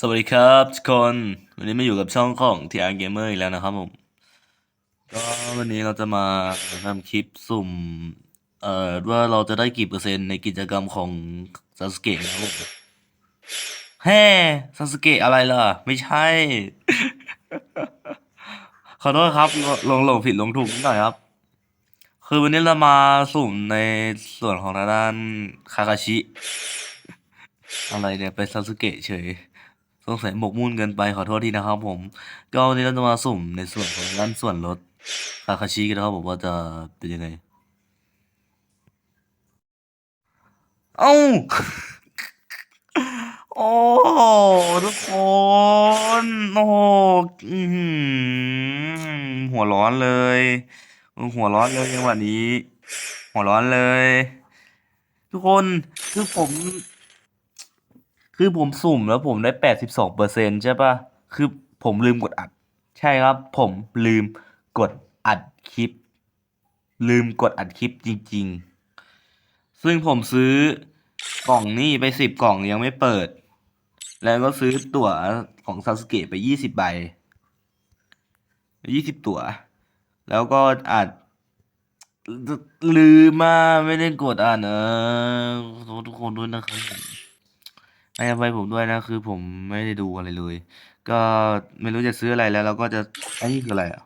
สวัสดีครับทุกคนวันนี้มาอยู่กับช่องของ TR Gamer อีกแล้วนะครับผม ก็วันนี้เราจะมาทำคลิปสุ่ม เอ่อว่าเราจะได้กี่เปอร์เซ็นต์ในกิจกรรมของซาสเกะนะครับผมแฮ่ซาสเกะอะไรล่ะ ไม่ใช่ ขอโทษครับลงหลงผิดลงถูกนิดหน่อยครับ คือวันนี้เรามาสุ่มในส่วนของทางด้านคาคาชิ อะไรเนี่ยเป็นซาสเกะเฉย สงสัยหมกมุ่นเกินไปขอโทษทีนะครับผม ก็วันนี้เราจะมาสุ่มในส่วนของด้านส่วนลดคาคาชิกันนะครับผมว่าจะเป็นยังไง เอ้า โอ้ทุกคนโอ้หัวร้อนเลย หัวร้อนเลยจังหวะนี้ หัวร้อนเลย ทุกคนคือผม คือผมสุ่มแล้วผมได้แปดสิบสองเปอร์เซ็นใช่ปะคือผมลืมกดอัด ใช่ครับ ผมลืมกดอัดคลิป ลืมกดอัดคลิปจริง ๆ ซึ่งผมซื้อกล่องนี่ไปสิบกล่องยังไม่เปิด แล้วก็ซื้อตั๋วของซาสเกะไปยี่สิบใบยี่สิบตั๋ว แล้วก็อัดลืมมาไม่ได้กดอ่านเออทุกคนด้วยนะครับ ให้อภัยผมด้วยนะ คือผมไม่ได้ดูอะไรเลย ก็ไม่รู้จะซื้ออะไรแล้วเราก็จะไอันนี้คืออะไรอะ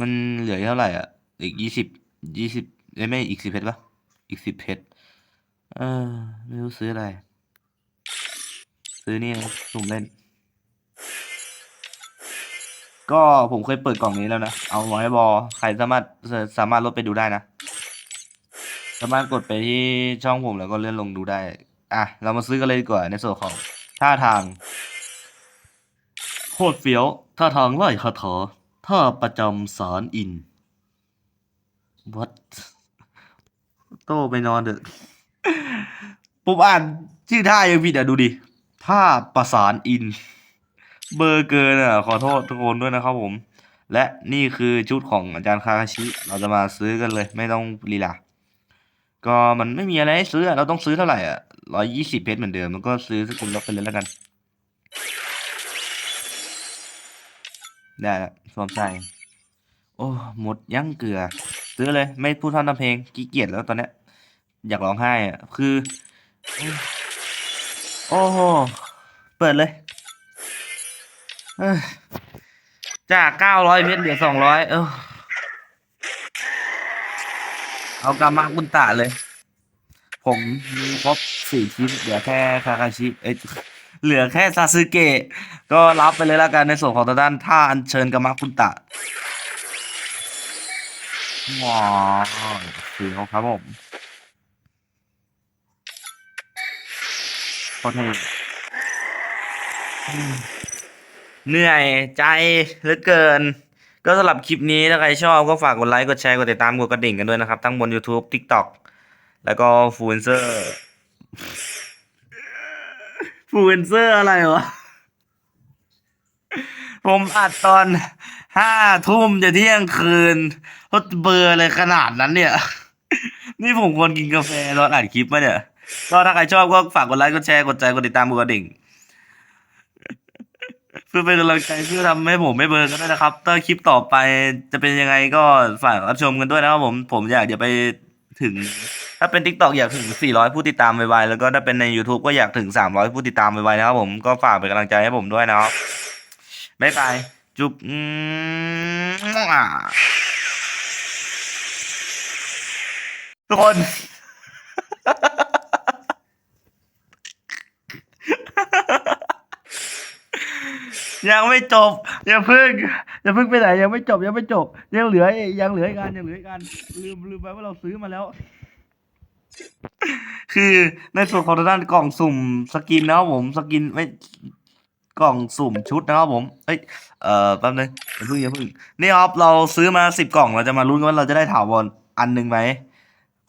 มันเหลือเท่าไหร่อะ อีกยี่สิบยี่สิบไม่อีกสิบเพชรปะอีกสิบเพชรเออไม่รู้ซื้ออะไร ซื้อนี่นะสุ่มเล่น ก็ผมเคยเปิดกล่องนี้แล้วนะ เอาไว้บอใครสามารถสามารถลดไปดูได้นะ สามารถกดไปที่ช่องผมแล้วก็เลื่อนลงดูได้ อะ เรามาซื้อกันเลยดีกว่าในส่วนของท่าทาง โคตรเฟี้ยว ท่าทางไล่คาถาท่าประจำสารอิน what โตไปนอนเถอะผมอ่านชื่อท่ายังผิดอะดูดิท่าประสานอิน เบอร์เกินอะ ขอโทษทุกคนด้วยนะครับผม และนี่คือชุดของอาจารย์คาคาชิ เราจะมาซื้อกันเลย ไม่ต้องลีลา ก็มันไม่มีอะไรให้ซื้อเราต้องซื้อเท่าไหร่อะร้อยยี่สิบเพชรเหมือนเดิมมันก็ซื้อสกุลลบไปเลยแล้วกัน ได้ละสวมใส่โอ้หมดยั้งเกลือ ซื้อเลย ไม่พูดท่อนทำเพลงขี้เกียจแล้วตอนเนี้ย อยากร้องไห้อะคือ โอ้โหเปิดเลยเอ้ยจากเก้าร้อยเพชรเหลือสองร้อยเออ เอากามากุนตะเลย ผมมีครบสี่ชิ้นเหลือแค่คาคาชิเอ้ยเหลือแค่ซาสึเกะก็รับไปเลยแล้วกันในส่วนของทางด้านท่าอัญเชิญกามากุนตะว้าวสีเขาครับผมโคตรเท่เหนื่อยใจเหลือเกิน ก็สำหรับคลิปนี้ถ้าใครชอบก็ฝากกดไลค์ กดแชร์ กดติดตาม กดกระดิ่งกันด้วยนะครับ ทั้งบน YouTube TikTok แล้วก็ฟูนเซอร์ฟูนเซอร์อะไรวะ ผมอัดตอนห้าทุ่มจะเที่ยงคืนรถเบอร์เลยขนาดนั้นเนี่ย นี่ผมควรกินกาแฟตอนอัดคลิปไหมเนี่ย ก็ถ้าใครชอบก็ฝากกดไลค์ กดแชร์ กดใจ กดติดตาม กดกระดิ่ง เพื่อเป็นกำลังใจเพื่อทำให้ผมไม่เบลอกันด้นะครับ ถ้าคลิปต่อไปจะเป็นยังไงก็ฝากรับชมกันด้วยนะครับผมผมอยากจะไปถึง ถ้าเป็น TikTok อยากถึง 400 ผู้ติดตามไวๆแล้วก็ถ้าเป็นใน YouTube ก็อยากถึง 300 ผู้ติดตามไวๆนะครับผมก็ฝากเป็นกำลังใจให้ผมด้วยนะครับบ๊ายบายจุ๊บอืมทุกคน ยังไม่จบ อย่าเพิ่งอย่าเพิ่งไปไหนยังไม่จบยังไม่จบ ยังเหลืออีกยังเหลืออีกอันยังเหลืออีกอันลืมลืมไปว่าเราซื้อมาแล้ว คือในส่วนของทางด้านกล่องสุ่มสกินนะครับผมสกินไม่กล่องสุ่มชุดนะครับผม เอ้ย เอ่อ แป๊บนึงอย่าเพิ่งอย่าเพิ่ง นี่ครับเราซื้อมาสิบกล่อง เราจะมาลุ้นกันว่าเราจะได้ถาวรอันหนึ่งไหม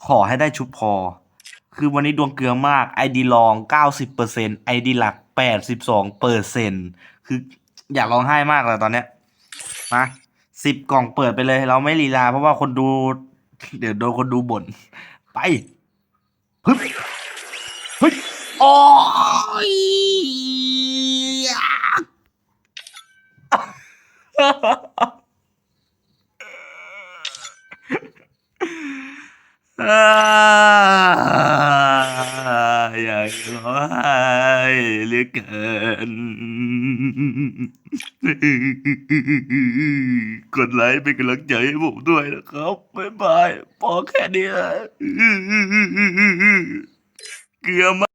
ขอให้ได้ชุดพอ คือวันนี้ดวงเกลือมาก ไอดีลองเก้าสิบเปอร์เซ็นไอดีหลักแปดสิบสองเปอร์เซ็น คืออยากร้องไห้มากเลยตอนเนี้ยมาสิบกล่องเปิดไปเลย เราไม่ลีลา เพราะว่าคนดู เดี๋ยวโดนคนดูบ่นไปฮึบเฮ้ยโอ้โอ้ยอ่าอยากร้องไห้เหลือเกิน กดไลค์เป็นกำลังใจให้ผมด้วยนะครับบ๊ายบายพอแค่นี้แหละเกลือมา